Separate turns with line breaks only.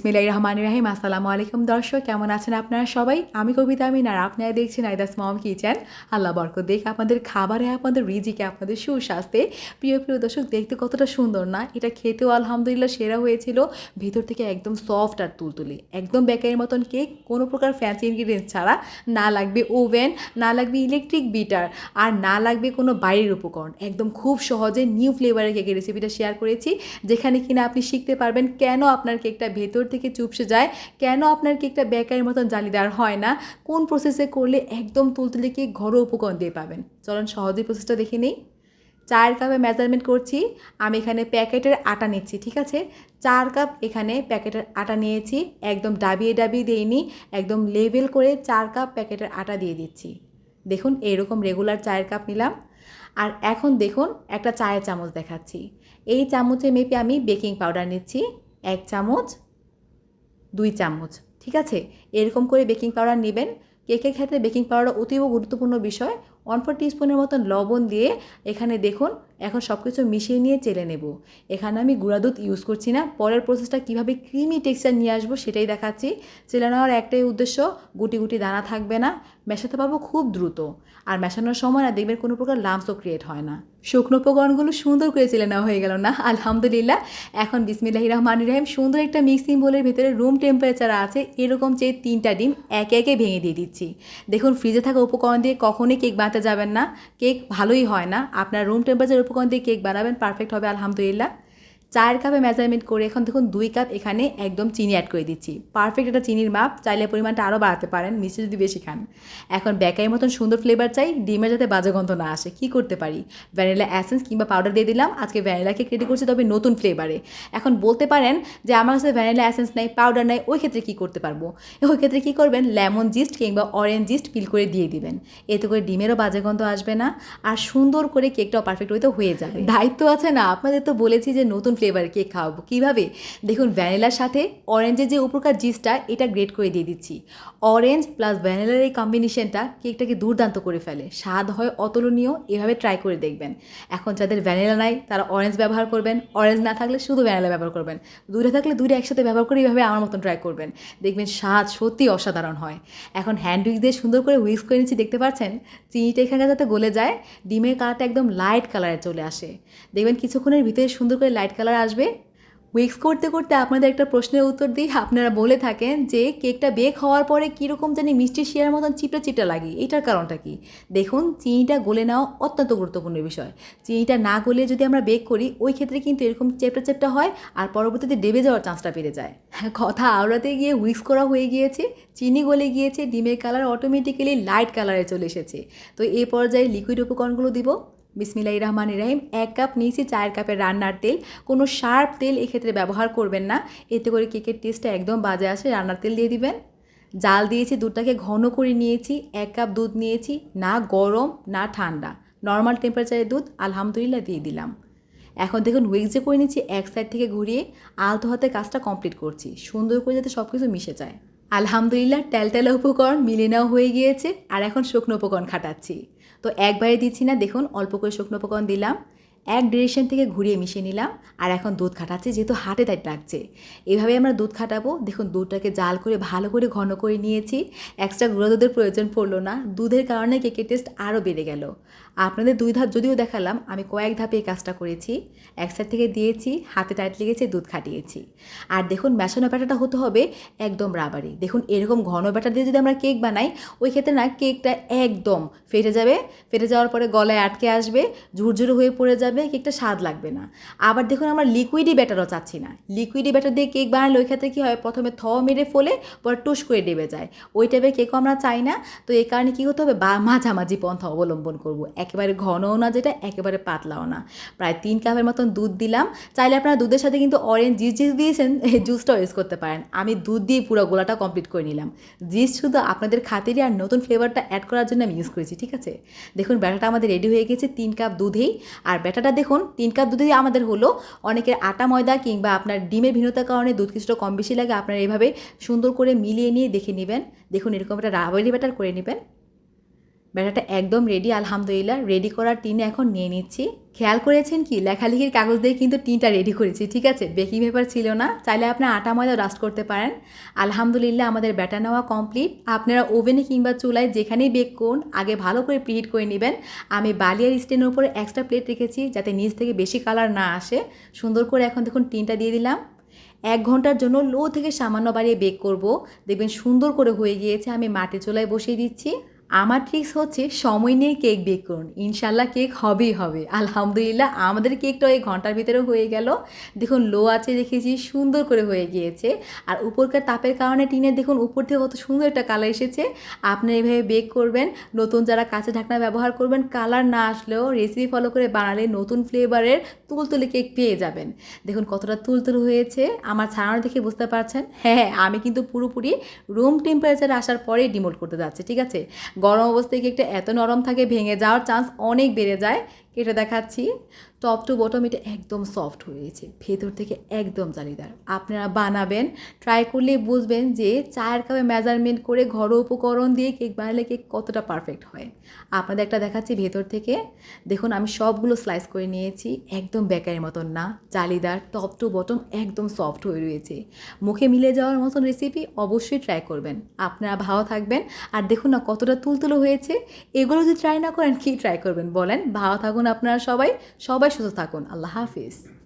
বিসমিল্লাহির রহমানির রাহিম। আসসালামু আলাইকুম দর্শক, কেমন আছেন আপনারা সবাই? আমি কবিতা আমিন আর আপনারা দেখছেন আইদাস মম কিচেন। আল্লাহ বরকত দেখ আপনাদের খাবারে, আপনাদের রিজিকে, আপনাদের সুস্বাস্থ্যে। প্রিয় প্রিয় দর্শক, দেখতে কতটা সুন্দর, না? এটা খেতেও আলহামদুলিল্লাহ সেরা হয়েছিল। ভেতর থেকে একদম সফট আর তুলতুলি। একদম বেকারির মতন কেক কোনো প্রকার ফ্যান্সি ইনগ্রিডিয়েন্টস ছাড়া। না লাগবে ওভেন না লাগবে ইলেকট্রিক বিটার আর না লাগবে কোনো বাইরের উপকরণ। একদম খুব সহজে নিউ ফ্লেভারের কেকের রেসিপিটা শেয়ার করেছি, যেখানে কিনা আপনি শিখতে পারবেন কেন আপনার কেকটা ভেতর থেকে চুপসে যায়। কেন আপনার কেকটা বেকারের মতন জালিদার হয় না? কোন প্রসেসে করলে একদম তুলতুলে কেক ঘরোয়া উপকরণ দিয়ে পাবেন? চলুন সহজেই প্রসেসটা দেখে নিই। চার কাপে মেজারমেন্ট করছি। আমি এখানে প্যাকেটের আটা নিচ্ছি, ঠিক আছে? চার কাপ এখানে প্যাকেটের আটা নিয়েছি। একদম ডাবিয়ে ডাবিয়ে দিইনি। একদম লেবেল করে চার কাপ প্যাকেটের আটা দিয়ে দিচ্ছি। দেখুন এরকম রেগুলার চায়ের কাপ নিলাম। আর এখন দেখুন, একটা চায়ের চামচ দেখাচ্ছি। এই চামচে মেপে আমি বেকিং পাউডার নিচ্ছি। এক চামচ দুই চামচ, ঠিক আছে? এরকম করে বেকিং পাউডার নেবেন। কেকের ক্ষেত্রে বেকিং পাউডার অতীব গুরুত্বপূর্ণ বিষয়। ওয়ান ফোর টিস্পুনের মতন লবণ দিয়ে এখানে দেখুন, এখন সব কিছু মিশিয়ে নিয়ে চেলে নেব। এখানে আমি গুঁড়া দুধ ইউজ করছি না। পরের প্রসেসটা কীভাবে ক্রিমি টেক্সচার নিয়ে আসব সেটাই দেখাচ্ছি। চেলে নেওয়ার একটাই উদ্দেশ্য, গুটি গুটি দানা থাকবে না। মেশাতে পারব খুব দ্রুত। আর মেশানোর সময় না দেখবেন কোনো প্রকার লামসও ক্রিয়েট হয় না। শুকনো উপকরণগুলো সুন্দর করে চেলে নেওয়া হয়ে গেল না? আলহামদুলিল্লাহ। এখন বিসমিল্লাহ রহমান রহিম, সুন্দর একটা মিক্সিং বোলের ভেতরে রুম টেম্পারেচার আছে। এরকম চেয়ে তিনটা ডিম একে একে ভেঙে দিয়ে দিচ্ছি। দেখুন ফ্রিজে থাকা উপকরণ দিয়ে কখনোই কেক বানাতে যাবেন না। কেক ভালোই হয় না। আপনার রুম টেম্পারেচার উপকরণ দিয়ে কেক বানাবেন পারফেক্ট হবে, আলহামদুলিল্লাহ। চার কাপে মেজারমেন্ট করে এখন দেখুন দুই কাপ এখানে একদম চিনি অ্যাড করে দিচ্ছি। পারফেক্ট একটা চিনির মাপ, চাইলে পরিমাণটা আরও বাড়াতে পারেন, মিষ্টি যদি বেশি খান। এখন ব্যাকারির মতন সুন্দর ফ্লেভার চাই, ডিমের যাতে বাজে গন্ধ না আসে, কি করতে পারি? ভ্যানিলা অ্যাসেন্স কিংবা পাউডার দিয়ে দিলাম, আজকে ভ্যানিলা কেক রেডি করছি, তবে নতুন ফ্লেভারে এখন বলতে পারেন যে আমার কাছে ভ্যানিলা অ্যাসেন্স নেই পাউডার নেই, ওই ক্ষেত্রে কী করতে পারব? ওই ক্ষেত্রে কী করবেন লেমন জিস্ট কিংবা অরেঞ্জ জিস্ট পিল করে দিয়ে দিবেন। এতে করে ডিমেরও বাজে গন্ধ আসবে না, আর সুন্দর করে কেকটাও পারফেক্ট হইতে হয়ে যাবে। দায়িত্ব আছে না? আপনাদের তো বলেছি যে নতুন ফ্লেভার কেক খাওয়াবো। কীভাবে? দেখুন ভ্যানিলার সাথে অরেঞ্জের যে উপকার জিসটা এটা গ্রেট করে দিয়ে দিচ্ছি। অরেঞ্জ প্লাস ভ্যানিলার এই কম্বিনেশনটা কেকটাকে দুর্দান্ত করে ফেলে। স্বাদ হয় অতুলনীয়, এভাবে ট্রাই করে দেখবেন। এখন যাদের ভ্যানিলা নাই, তারা অরেঞ্জ ব্যবহার করবেন। অরেঞ্জ না থাকলে শুধু ভ্যানিলা ব্যবহার করবেন। দূরে থাকলে দূরে একসাথে ব্যবহার করে এইভাবে আমার মতন ট্রাই করবেন। দেখবেন স্বাদ সত্যি অসাধারণ হয়। এখন হ্যান্ড উইক্স দিয়ে সুন্দর করে উইক্স করে নিচ্ছি, দেখতে পাচ্ছেন? চিনিটা এখানে যাতে গলে যায়, ডিমের কালারটা একদম লাইট কালারে চলে আসে। দেখবেন কিছুক্ষণের ভিতরে সুন্দর করে লাইট কালার আসবে? উইক্স করতে করতে আপনাদের একটা প্রশ্নের উত্তর দিই। আপনারা বলে থাকেন যে কেকটা বেক হওয়ার পরে কীরকম জানি মিষ্টি শিয়ার মতন চিপটা চিপটা লাগে। এটার কারণটা কি? দেখুন, চিনিটা গলে নেওয়া অত্যন্ত গুরুত্বপূর্ণ বিষয়। চিনিটা না গলে যদি আমরা বেক করি, ওই ক্ষেত্রে কিন্তু এরকম চেপটা চেপটা হয় আর পরবর্তীতে ডেবে যাওয়ার চান্সটা বেড়ে যায়। কথা আওড়াতে গিয়ে উইক্স করা হয়ে গিয়েছে, চিনি গলে গিয়েছে, ডিমের কালার অটোমেটিক্যালি লাইট কালারে চলে এসেছে। তো এই পর্যায়ে লিকুইড উপকরণগুলো দিব। বিসমিল্লাহ রহমান ইরাহিম এক কাপ নিয়েছি চায়ের কাপের রান্নার তেল। কোনো শার্প তেল এক্ষেত্রে ব্যবহার করবেন না। এতে করে কেকের টেস্টটা একদম বাজে আসে, রান্নার তেল দিয়ে দিবেন। জাল দিয়েছি, দুধটাকে ঘন করে নিয়েছি, এক কাপ দুধ নিয়েছি, না গরম, না ঠান্ডা। নর্মাল টেম্পারেচারের দুধ, আলহামদুলিল্লাহ দিয়ে দিলাম। এখন দেখুন উইক্স যে করে নিচ্ছি এক সাইড থেকে ঘুরিয়ে আলতো হাতে কাজটা কমপ্লিট করছি। সুন্দর করে যাতে সব কিছু মিশে যায়। আলহামদুলিল্লাহ টেলটেলা উপকরণ মিলে নেওয়া হয়ে গিয়েছে। আর এখন শুকনো উপকরণ খাটাচ্ছি। তো একবারে দিচ্ছি না দেখুন অল্প করে শুকনো উপকরণ দিলাম। এক ডিরেকশন থেকে ঘুরিয়ে মিশিয়ে নিলাম, আর এখন দুধ খাটাচ্ছি, যেহেতু হাটে তাই লাগছে। এভাবে আমরা দুধ খাটাবো। দেখুন, দুধটাকে জাল করে, ভালো করে ঘন করে নিয়েছি। এক্সট্রা গুঁড়ো দুধের প্রয়োজন পড়ল না। দুধের কারণে কেকের টেস্ট আরও বেড়ে গেল। আপনাদের দুই ধাপ যদিও দেখালাম, আমি কয়েক ধাপে এই কাজটা করেছি। এক সাইড থেকে দিয়েছি, হাতে টাইট লেগেছে, দুধ খাটিয়েছি। আর দেখুন মেশানো ব্যাটাটা হতে হবে একদম রাবারি দেখুন, এরকম ঘন ব্যাটার দিয়ে যদি আমরা কেক বানাই, ওই ক্ষেত্রে না, কেকটা একদম ফেটে যাবে। ফেটে যাওয়ার পরে গলায় আটকে আসবে, ঝুরঝুরে হয়ে পড়ে যাবে। কেকটা স্বাদ লাগবে না। আবার দেখুন আমরা লিকুইডি ব্যাটারও চাচ্ছি না। লিকুইডি ব্যাটার দিয়ে কেক বানালে ওই ক্ষেত্রে কী হয়? প্রথমে থ মেরে ফোলে, পরে টুস করে ডেবে যায়। ওই টাইপের কেকও আমরা চাই না। তো এই কারণে কী হতে হবে? বা মাঝামাঝি পন্থা অবলম্বন করব। একেবারে ঘনও না যেটা, একেবারে পাতলাও না। প্রায় তিন কাপের মতন দুধ দিলাম। চাইলে আপনারা দুধের সাথে কিন্তু অরেঞ্জ জিস জিস দিয়েছেন, এই জুসটাও ইউজ করতে পারেন। আমি দুধ দিয়ে পুরো গোলাটা কমপ্লিট করে নিলাম। জিস শুধু আপনাদের খাতিরে আর নতুন ফ্লেভারটা অ্যাড করার জন্য আমি ইউজ করেছি, ঠিক আছে? দেখুন ব্যাটাটা আমাদের রেডি হয়ে গেছে, তিন কাপ দুধেই। আর ব্যাটাটা দেখুন, তিন কাপ দুধেই আমাদের হলো। অনেকের আটা ময়দা কিংবা আপনার ডিমের ভিন্নতার কারণে দুধ কিছুটা কম বেশি লাগে, আপনারা এভাবে সুন্দর করে মিলিয়ে নিয়ে দেখে নেবেন। দেখুন, এরকম একটা রাবারি ব্যাটার করে নেবেন। ব্যাটাটা একদম রেডি আলহামদুলিল্লাহ রেডি করার টিন এখন নিয়ে নিচ্ছি। খেয়াল করেছেন কি? লেখালেখির কাগজ দিয়ে কিন্তু টিনটা রেডি করেছি, ঠিক আছে? বেকিং পেপার ছিল না, চাইলে আপনার আটা ময়দা রাস্ট করতে পারেন। আলহামদুলিল্লাহ, আমাদের ব্যাটা নেওয়া কমপ্লিট আপনারা ওভেনে কিংবা চুলায় যেখানেই বেক করুন, আগে ভালো করে প্রিহিট করে নেবেন। আমি বালিয়ার স্টেনের উপরে এক্সট্রা প্লেট রেখেছি, যাতে নিচ থেকে বেশি কালার না আসে। সুন্দর করে এখন দেখুন টিনটা দিয়ে দিলাম। এক ঘণ্টার জন্য লো থেকে সামান্য বাড়িয়ে বেক করব। দেখবেন সুন্দর করে হয়ে গিয়েছে, আমি মাটি চুলায় বসিয়ে দিচ্ছি। আমার ট্রিক্স হচ্ছে সময় নিয়ে কেক বেক করুন। ইনশাল্লাহ কেক হবেই হবে। আলহামদুলিল্লাহ আমাদের কেকটা এই ঘণ্টার ভিতরে হয়ে গেল। দেখুন লো আছে রেখেছি সুন্দর করে হয়ে গিয়েছে। আর উপরকার তাপের কারণে টিনের দেখুন, উপর থেকে কত সুন্দর একটা কালার এসেছে। আপনি এইভাবে বেক করবেন। নতুন যারা কাঁচা ঢাকনা ব্যবহার করবেন কালার না আসলেও রেসিপি ফলো করে বানালে নতুন ফ্লেভারের তুলতুলে কেক পেয়ে যাবেন। দেখুন, কতটা তুলতুল হয়েছে। আমার ছাড়ানো দেখে বুঝতে পারছেন? হ্যাঁ হ্যাঁ আমি কিন্তু পুরোপুরি রুম টেম্পারেচার আসার পরেই ডিমোট করতে যাচ্ছি, ঠিক আছে? গরম অবস্থায় কেকটা এত নরম থাকে ভেঙে যাওয়ার চান্স অনেক বেড়ে যায়। কেটে দেখাচ্ছি। টপ টু বটম এটা একদম সফট হয়েছে ভেতর থেকে একদম জালিদার। আপনারা বানাবেন ট্রাই করলে বুঝবেন যে চায়ের কাপে মেজারমেন্ট করে ঘরোয়া উপকরণ দিয়ে কেক বানালে কেক কতটা পারফেক্ট হয়। আপনাদের একটা দেখাচ্ছি ভেতর থেকে। দেখুন, আমি সবগুলো স্লাইস করে নিয়েছি। একদম বেকারের মতন না, জালিদার টপ টু বটম একদম সফট হয়ে রয়েছে। মুখে মিলে যাওয়ার মতন রেসিপি অবশ্যই ট্রাই করবেন। আপনারা ভালো থাকবেন। আর দেখুন না কতটা তুলতুলো হয়েছে। এগুলো যদি ট্রাই না করেন, কি ট্রাই করবেন বলেন? ভালো থাকুন আপনারা সবাই। সবাই সুস্থ থাকুন। আল্লাহ হাফিজ।